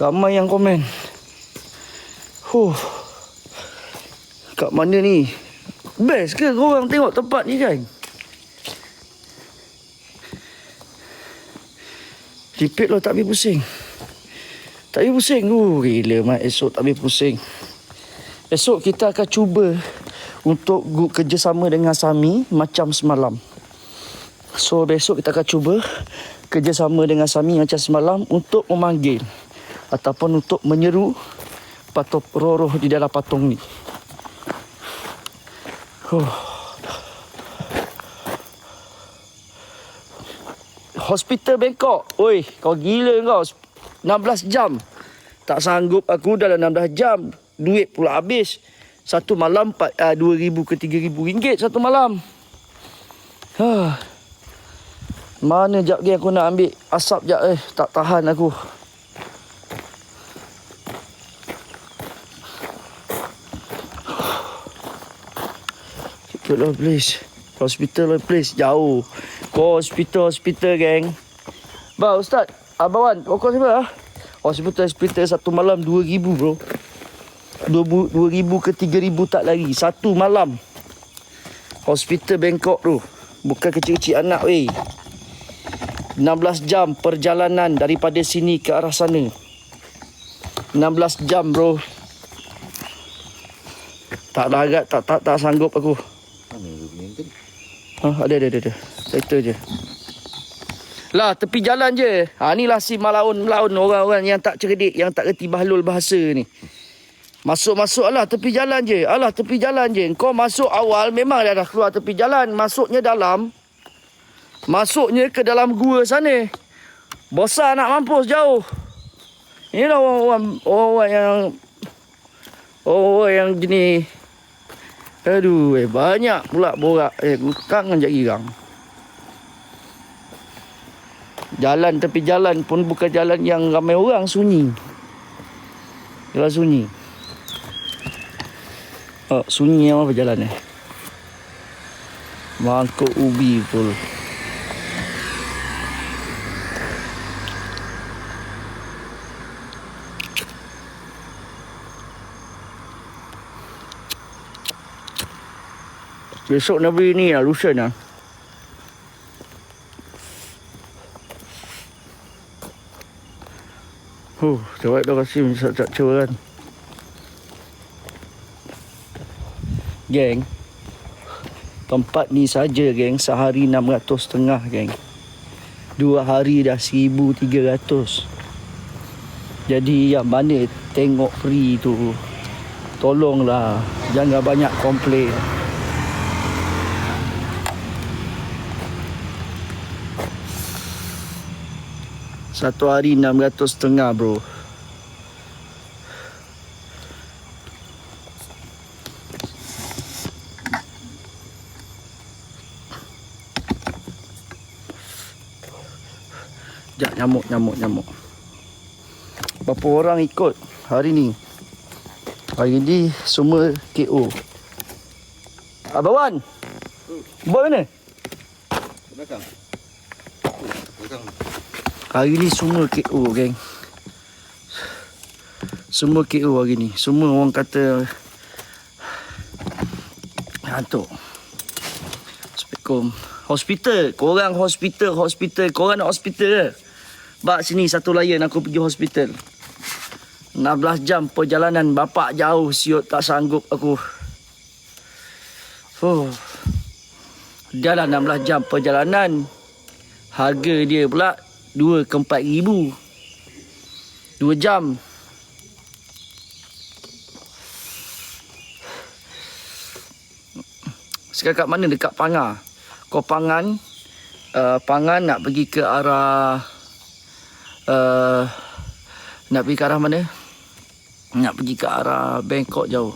Ramai yang komen. Huh. Kat mana ni? Best ke korang tengok tempat ni kan? Repeat lah tak habis pusing. Tak habis pusing. Uh, gila mat esok tak habis pusing. Esok kita akan cuba untuk kerjasama dengan Sami macam semalam. So besok kita akan cuba kerjasama dengan Sami macam semalam untuk memanggil ataupun untuk menyeru patung roh-roh di dalam patung ni. Huh. Hospital Bangkok. Oi, kau gila kau. 16 jam. Tak sanggup aku dalam 16 jam. Duit pula habis. Satu malam uh, 2,000 ke 3,000 ringgit satu malam. Huh. Mana jap lagi aku nak ambil asap jap eh. Tak tahan aku. Sikit lah please. Hospital lah please. Jauh. Kau hospital, hospital geng. Ba Ustaz. Abawan. Kau siapa ah? Hospital, hospital satu malam 2,000 bro. 2,000 ke 3,000 tak lagi. Satu malam. Hospital Bangkok tu. Bukan kecil-kecil anak weh. 16 jam perjalanan daripada sini ke arah sana. 16 jam bro. Tak larat, tak tak tak sanggup aku. Mana dia punya tu? Ha, ada ada ada ada. Kereta je. Lah tepi jalan je. Ha inilah si malaun melaun orang-orang yang tak cerdik, yang tak reti bahlul bahasa ni. Masuk-masuk alah tepi jalan je. Alah tepi jalan je. Kau masuk awal memang dah keluar tepi jalan. Masuknya dalam. Masuknya ke dalam gua sana. Bosan nak mampus jauh. Inilah orang-orang, orang yang orang yang jenis Aduh, eh, banyak pula borak. Eh, bukan kan girang. Jalan tepi jalan pun bukan jalan yang ramai orang, sunyi. Jalan sunyi. Oh, sunyi yang apa jalan eh? Mangkuk ubi pun. Besok nak beli ni lah, lotion lah. Huh, cewek dah kasi macam tak cewek kan. Geng. Tempat ni saja geng, sehari 600 setengah geng. Dua hari dah 1300. Jadi yang mana tengok free tu tolonglah jangan banyak komplain. Satu hari 600 setengah bro. Sekejap nyamuk, nyamuk, nyamuk. Berapa orang ikut hari ni? Hari ni semua KO. Abang Wan. Buat mana? Belakang. Hari ni semua KO geng. Semua KO hari ni. Semua orang kata Hantuk Assalamualaikum Hospital Korang hospital Hospital. Korang nak hospital ke? Bak sini satu layan aku pergi hospital. 16 jam perjalanan Bapak jauh siut tak sanggup aku. Fuh. Dah lah 16 jam perjalanan. Harga dia pula Dua ke empat ribu. Dua jam. Sekarang kat mana? Dekat Pangar. Kau Pangan uh, Pangan nak pergi ke arah uh, Nak pergi ke arah mana? Nak pergi ke arah Bangkok jauh.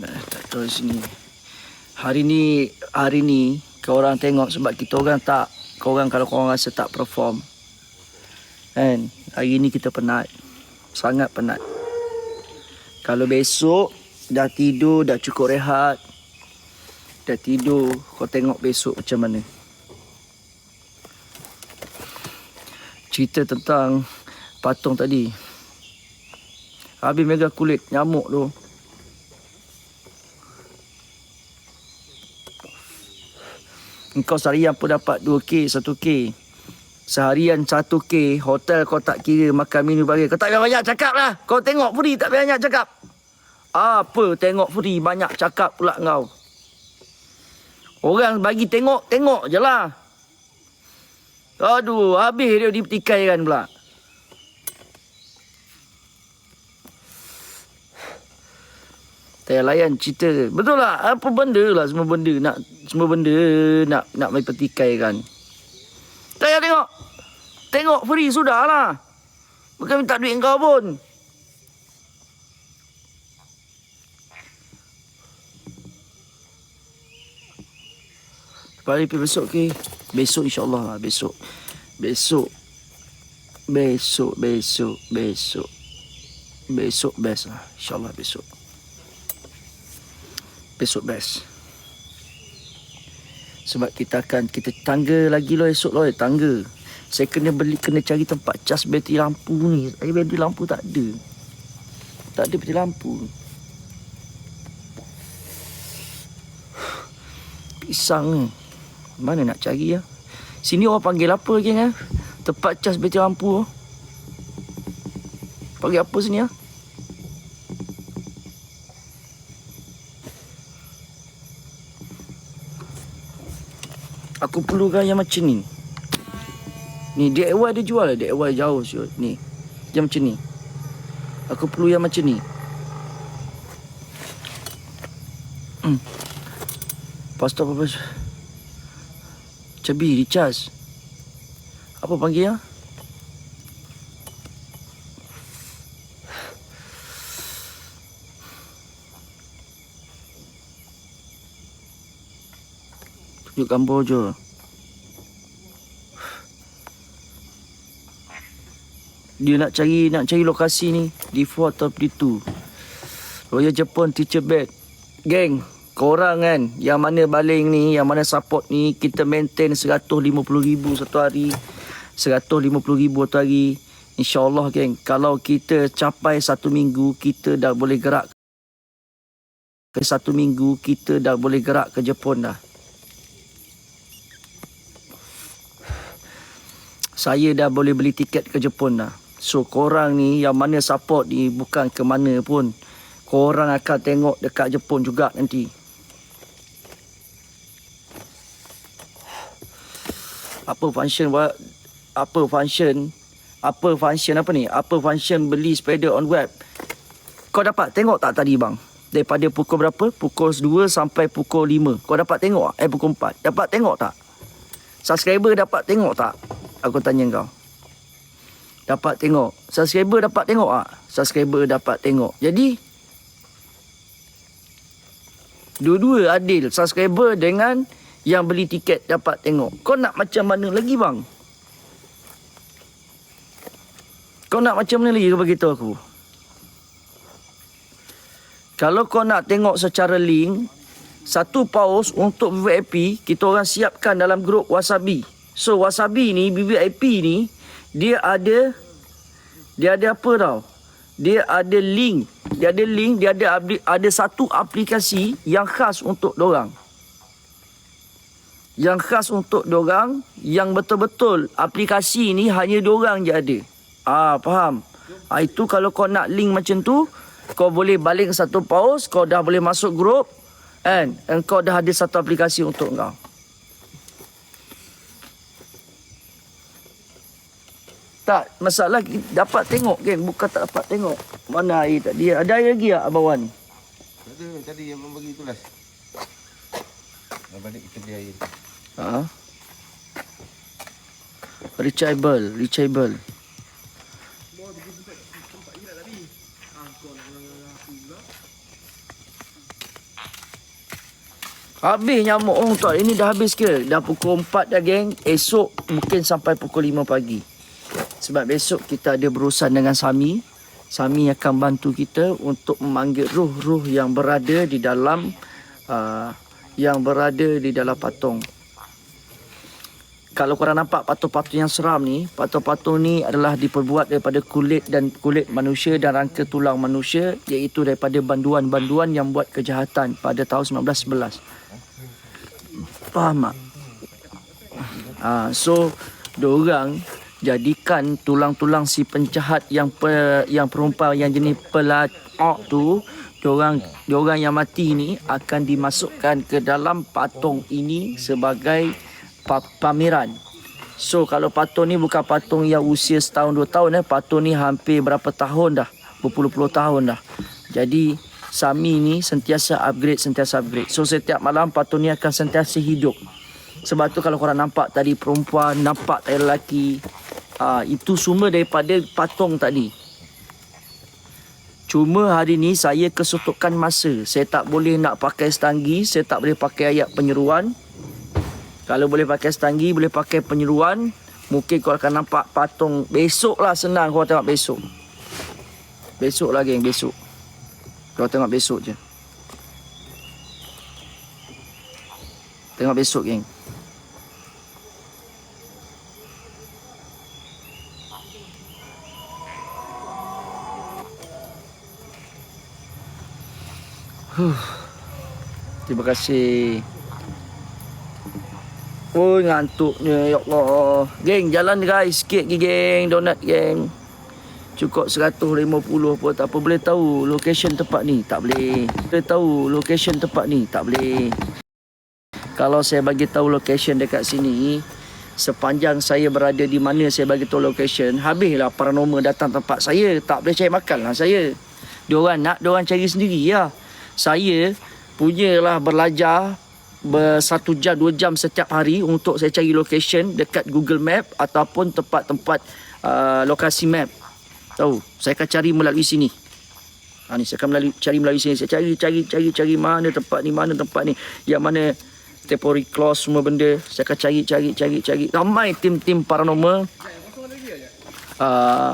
Nah, tak tahu sini Hari ni Hari ni Kau orang tengok sebab kita orang tak Kau orang kalau kau orang rasa tak perform. Kan? Hari ni kita penat. Sangat penat. Kalau besok Dah tidur Dah cukup rehat Dah tidur Kau tengok besok macam mana? Cerita tentang patung tadi. Habis mega kulit nyamuk tu. Engkau seharian pun dapat 2K, 1K. Seharian 1K, hotel kau tak kira, makan minum bagi. Kau tak payah banyak cakap lah. Kau tengok free, tak payah banyak cakap. Apa tengok free, banyak cakap pula kau. Orang bagi tengok, tengok je lah. Aduh, habis dia dipertikaikan pula. Payah layan cerita. Betul lah. Apa benda lah semua benda. Nak semua benda nak nak main pertikaikan. Tak payah tengok. Tengok free sudah lah. Bukan minta duit kau pun. Paling besok ke? Besok insyaAllah lah. Besok. Besok. Besok, besok, besok. Besok best lah. InsyaAllah besok. Besok best. Sebab kita akan, kita tangga lagi loh esok loh. Tangga. Saya kena beli, kena cari tempat cas bateri lampu ni. Saya bateri lampu tak ada. Tak ada bateri lampu. Pisang ni. Mana nak cari ya? Sini orang panggil apa lagi ya? Tempat cas bateri lampu. Panggil apa sini ya? Aku perlukan yang macam ni. Ni DIY dia jual lah. DIY jauh siut. Ni. Yang macam ni. Aku perlu yang macam ni. Hmm. Lepas tu apa? Cebi, recharge. Apa panggil ya? Tunjuk gambar je. Dia nak cari nak cari lokasi ni D4 atau D2. Royal Japan teacher bed. Geng, korang kan yang mana baling ni, yang mana support ni kita maintain 150,000 satu hari. 150,000 satu hari. InsyaAllah geng, kalau kita capai satu minggu, kita dah boleh gerak ke satu minggu, kita dah boleh gerak ke Jepun dah. Saya dah boleh beli tiket ke Jepun dah. So korang ni yang mana support ni bukan ke mana pun. Korang akan tengok dekat Jepun juga nanti. Apa function apa function apa function apa ni? Apa function beli sepeda on web? Kau dapat tengok tak tadi bang? Daripada pukul berapa? Pukul 2 sampai pukul 5. Kau dapat tengok tak? Eh pukul 4. Dapat tengok tak? Subscriber dapat tengok tak? Aku tanya kau. Dapat tengok. Subscriber dapat tengok tak? Subscriber dapat tengok. Jadi, dua-dua adil. Subscriber dengan yang beli tiket dapat tengok. Kau nak macam mana lagi bang? Kau nak macam mana lagi kau beritahu aku? Kalau kau nak tengok secara link, satu paus untuk VIP, kita orang siapkan dalam grup Wasabi. So Wasabi ni, VIP ni, dia ada, dia ada apa tau? Dia ada link. Dia ada link, dia ada ada satu aplikasi yang khas untuk dorang. Yang khas untuk dorang, yang betul-betul aplikasi ni hanya dorang je ada. Ah, faham? Ah, itu kalau kau nak link macam tu, kau boleh balik satu paus, kau dah boleh masuk grup, kan? And kau dah ada satu aplikasi untuk kau. Tak, masalah dapat tengok kan, bukan tak dapat tengok. Mana air tadi? Ada air lagi tak bawah ni? Ada tadi yang abang bagi tulas. Dah balik kita beli air. Ha? Reachable, reachable. Habis nyamuk orang tu. Ini dah habis ke? Dah pukul 4 dah geng. Esok mungkin sampai pukul 5 pagi. Sebab besok kita ada berurusan dengan Sami. Sami akan bantu kita untuk memanggil ruh-ruh yang berada di dalam uh, yang berada di dalam patung. kalau korang nampak patung-patung yang seram ni, patung-patung ni adalah diperbuat daripada kulit dan kulit manusia dan rangka tulang manusia iaitu daripada banduan-banduan yang buat kejahatan pada tahun 1911. Faham tak? Ha, so, diorang jadikan tulang-tulang si penjahat yang pe, yang perempuan yang jenis pelacak tu diorang diorang yang mati ni akan dimasukkan ke dalam patung ini sebagai pa, pameran. So kalau patung ni bukan patung yang usia setahun dua tahun eh patung ni hampir berapa tahun dah berpuluh-puluh tahun dah. Jadi Sami ni sentiasa upgrade sentiasa upgrade. So setiap malam patung ni akan sentiasa hidup. Sebab tu kalau korang nampak tadi perempuan, nampak tadi lelaki, uh, itu semua daripada patung tadi. Cuma hari ni saya kesutukan masa. Saya tak boleh nak pakai stanggi, saya tak boleh pakai ayat penyeruan. Kalau boleh pakai stanggi, boleh pakai penyeruan. Mungkin kau akan nampak patung besok lah senang kau tengok besok. Besok lah geng, besok. Kau tengok besok je. Tengok besok geng. Terima kasih. Oh ngantuknya ya Allah. Geng jalan guys sikit lagi geng donat geng. Cukup 150 pun tak apa boleh tahu location tempat ni tak boleh. Boleh tahu location tempat ni tak boleh. Kalau saya bagi tahu location dekat sini sepanjang saya berada di mana saya bagi tahu location habislah paranormal datang tempat saya tak boleh cari makan lah saya. Diorang nak diorang cari sendiri ya. Saya punyalah belajar bersatu jam dua jam setiap hari untuk saya cari location dekat Google Map ataupun tempat-tempat uh, lokasi map. Tahu, saya akan cari melalui sini. Ha, ni saya akan melalui, cari melalui sini. Saya cari, cari, cari, cari mana tempat ni, mana tempat ni. Yang mana temporary clause semua benda. Saya akan cari, cari, cari, cari. Ramai tim-tim paranormal. Uh,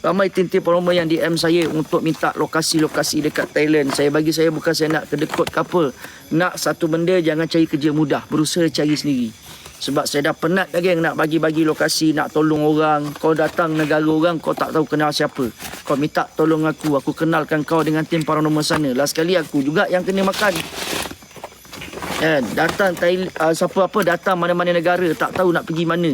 Ramai tim-tim paranormal yang DM saya untuk minta lokasi-lokasi dekat Thailand. Saya bagi saya bukan saya nak kedekut ke apa. Nak satu benda jangan cari kerja mudah. Berusaha cari sendiri. Sebab saya dah penat geng nak bagi-bagi lokasi, nak tolong orang. Kau datang negara orang, kau tak tahu kenal siapa. Kau minta tolong aku, aku kenalkan kau dengan tim paranormal sana. Last sekali aku juga yang kena makan. Kan, datang Thailand, uh, siapa apa datang mana-mana negara, tak tahu nak pergi mana.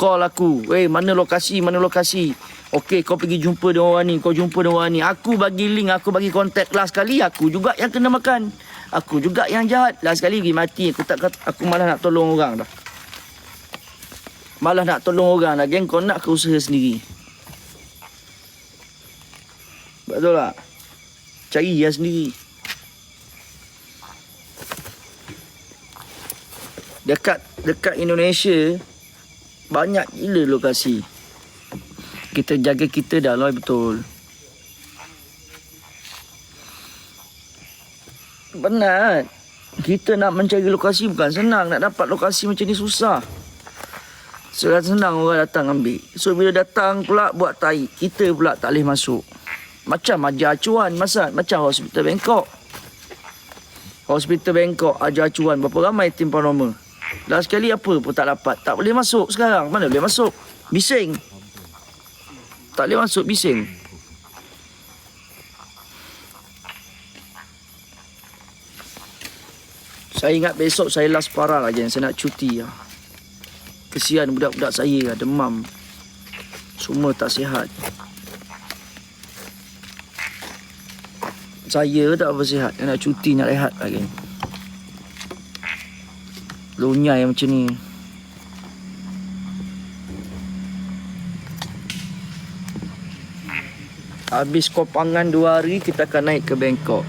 Call aku, weh mana lokasi, mana lokasi. Okey, kau pergi jumpa dengan orang ni, kau jumpa dengan orang ni. Aku bagi link, aku bagi kontak. Last sekali aku juga yang kena makan. Aku juga yang jahat. Last sekali pergi mati. Aku tak aku malah nak tolong orang dah. Malah nak tolong orang dah. Geng, kau nak ke usaha sendiri. Betul tak? Cari ya sendiri. Dekat dekat Indonesia banyak gila lokasi. Kita jaga kita dah lah betul. Benar. Kita nak mencari lokasi bukan senang. Nak dapat lokasi macam ni susah. Senang orang datang ambil. So bila datang pula buat tai. Kita pula tak boleh masuk. Macam ajar acuan masa macam hospital Bangkok. Hospital Bangkok ajar acuan berapa ramai tim paranormal. Last sekali apa pun tak dapat. Tak boleh masuk sekarang. Mana boleh masuk? Bising. Tak boleh masuk bising. Saya ingat besok saya last parah lagi yang saya nak cuti lah. Kesian budak-budak saya lah, demam. Semua tak sihat. Saya tak apa sihat. Saya nak cuti, nak rehat lagi. Lunyai macam ni. Habis kopangan dua hari, kita akan naik ke Bangkok.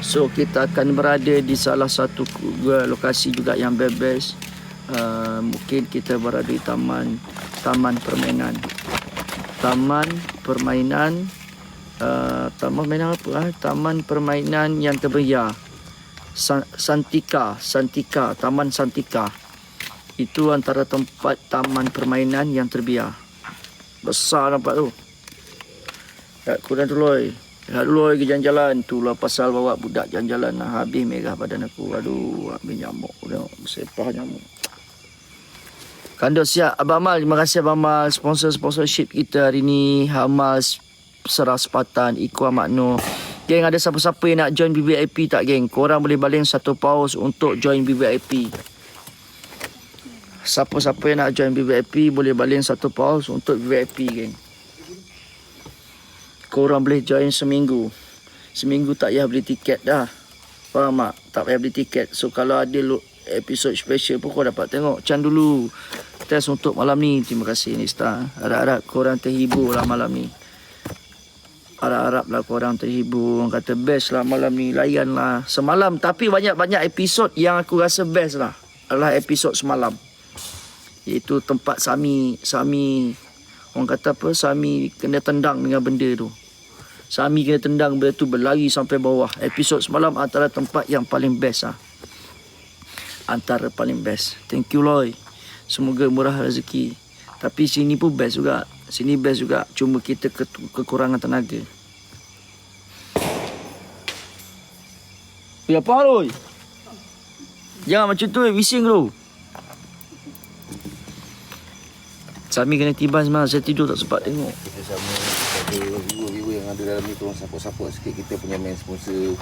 So, kita akan berada di salah satu lokasi juga yang best-best. Uh, mungkin kita berada di taman taman permainan. Taman permainan uh, taman permainan apa ah? Taman permainan yang terberia. San- Santika, Santika, Taman Santika. Itu antara tempat taman permainan yang terbiar. Besar nampak tu. Kat kurang loy. Lihat dulu lagi jalan-jalan. Tu lah pasal bawa budak jalan-jalan. Nah, habis merah badan aku. Aduh, habis nyamuk. Bersepah nyamuk. Kando siap Abang Mal Terima kasih Abang Mal Sponsor-sponsorship kita hari ni Hamal Serah Sepatan Iko Makno Geng ada siapa-siapa yang nak join BVIP tak geng Korang boleh baling satu paus Untuk join BVIP Siapa-siapa yang nak join BVIP Boleh baling satu paus Untuk BVIP geng Korang boleh join seminggu. Seminggu tak payah beli tiket dah. Faham tak? Tak payah beli tiket. So kalau ada lo- episod special pun kau dapat tengok. Can dulu. Test untuk malam ni. Terima kasih Nista. Harap-harap korang terhibur lah malam ni. Harap-harap lah korang terhibur. Orang kata best lah malam ni. Layan lah. Semalam. Tapi banyak-banyak episod Yang aku rasa best lah. Adalah episod semalam. Iaitu tempat Sami Sami Orang kata apa? Sami kena tendang dengan benda tu Sami kena tendang benda tu Berlari sampai bawah. Episod semalam Antara tempat yang paling best lah Antara paling best. Thank you Loy. Semoga murah rezeki. Tapi sini pun best juga. Sini best juga. Cuma kita ke- kekurangan tenaga. Ya apa Loy? Jangan macam tu eh. Bising tu Sami kena tiba semalam. Saya tidur tak sempat tengok. Kita sama dalam ni Tolong support-support sikit Kita punya main sponsor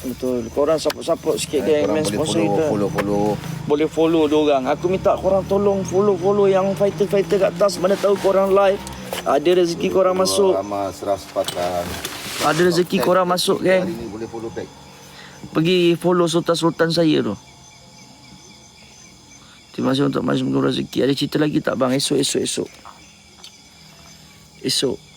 Betul Korang support-support sikit Korang Main boleh sponsor follow, kita Follow-follow boleh follow diorang. Aku minta korang tolong follow-follow yang fighter-fighter kat atas. Mana tahu korang live. Ada rezeki korang masuk. Amal serah sepatan Ada rezeki korang masuk, geng. Hari ni boleh follow back Pergi follow sultan-sultan saya tu. Terima kasih untuk masuk semoga rezeki. Ada cerita lagi tak bang? Esok, esok, esok. Esok.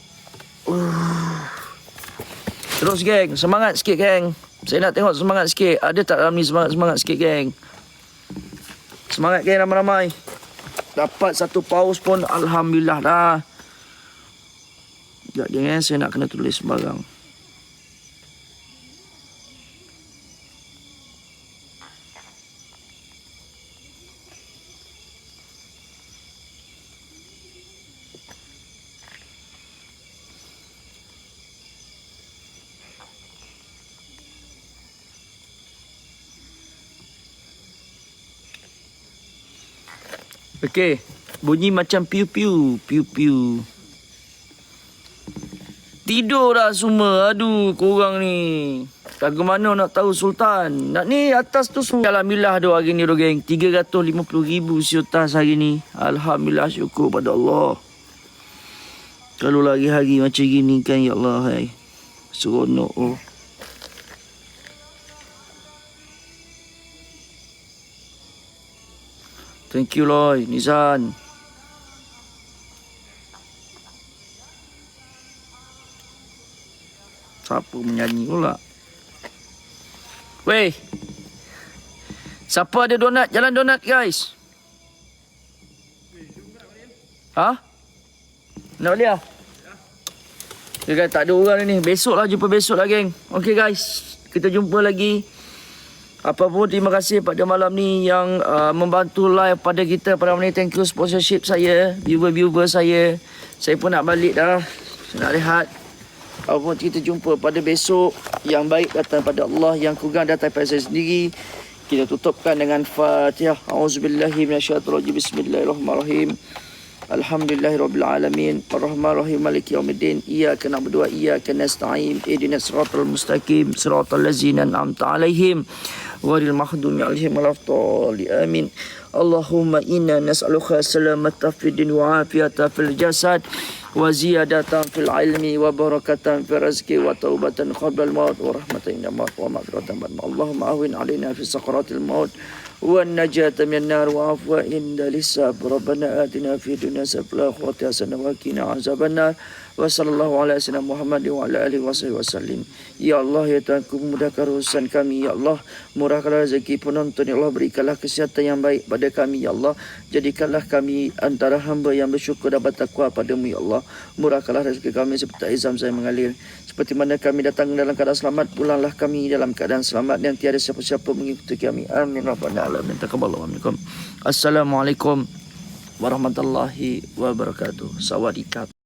Terus geng. Semangat sikit geng. Saya nak tengok semangat sikit. Ada tak dalam ni semangat-semangat sikit geng? Semangat geng ramai-ramai. Dapat satu paus pun Alhamdulillah dah. Sekejap geng eh. Saya nak kena tulis sembarang. Okey. Bunyi macam piu-piu. Piu-piu. Tidur dah semua. Aduh, korang ni. Tak mana nak tahu Sultan. Nak ni atas tu semua. Alhamdulillah tu hari ni geng. 350 ribu siutas hari ni. Alhamdulillah syukur pada Allah. Kalau lagi hari macam gini kan ya Allah. Hai. Seronok oh. Thank you Loy, Nizan. Siapa menyanyi pula? Weh. Siapa ada donat? Jalan donat guys. Ha? Nak balik lah? Ya kan tak ada orang ni. Besok lah jumpa besok lah geng. Okay guys. Kita jumpa lagi. Apa pun terima kasih pada malam ni yang uh, membantu live pada kita pada malam ni. Thank you sponsorship saya, viewer-viewer saya. Saya pun nak balik dah. Nak rehat. Apa pun kita jumpa pada besok yang baik datang pada Allah, yang kurang datang pada saya sendiri. Kita tutupkan dengan Fatihah. Auzubillahi minasyaitonirrajim. Bismillahirrahmanirrahim. Alhamdulillahirabbil alamin. Arrahmanirrahim. Maliki yaumiddin. Iyyaka na'budu wa iyyaka nasta'in. Ihdinas siratal mustaqim. Siratal ladzina an'amta 'alaihim ghairil maghdubi 'alaihim waladdallin. Amin. Allahumma inna nas'aluka salamata fid din wa afiyata fil jasad wa ziyadatan fil ilmi wa barakatan fil rizqi wa taubatan qabla al maut wa rahmatan inda maut wa maghfiratan ba'da maut. Allahumma ahwin alaina fi sakaratil maut والنجاة من النار وعفو عند الحساب ربنا آتنا في الدنيا حسنة وفي الآخرة حسنة وقنا عذاب النار وصلى الله على سيدنا محمد وعلى آله وصحبه وسلم Ya Allah ya Tuhanku mudahkan urusan kami Ya Allah murahkanlah rezeki penonton Ya Allah berikanlah kesihatan yang baik pada kami Ya Allah jadikanlah kami antara hamba yang bersyukur dan bertakwa padamu Ya Allah murahkanlah rezeki kami seperti izam saya mengalir. Seperti mana kami datang dalam keadaan selamat pulanglah kami dalam keadaan selamat dan tiada siapa-siapa mengikuti kami. Amin. Rabbal alamin. Taqabbalallahu minkum. Assalamualaikum warahmatullahi wabarakatuh. Sawadikap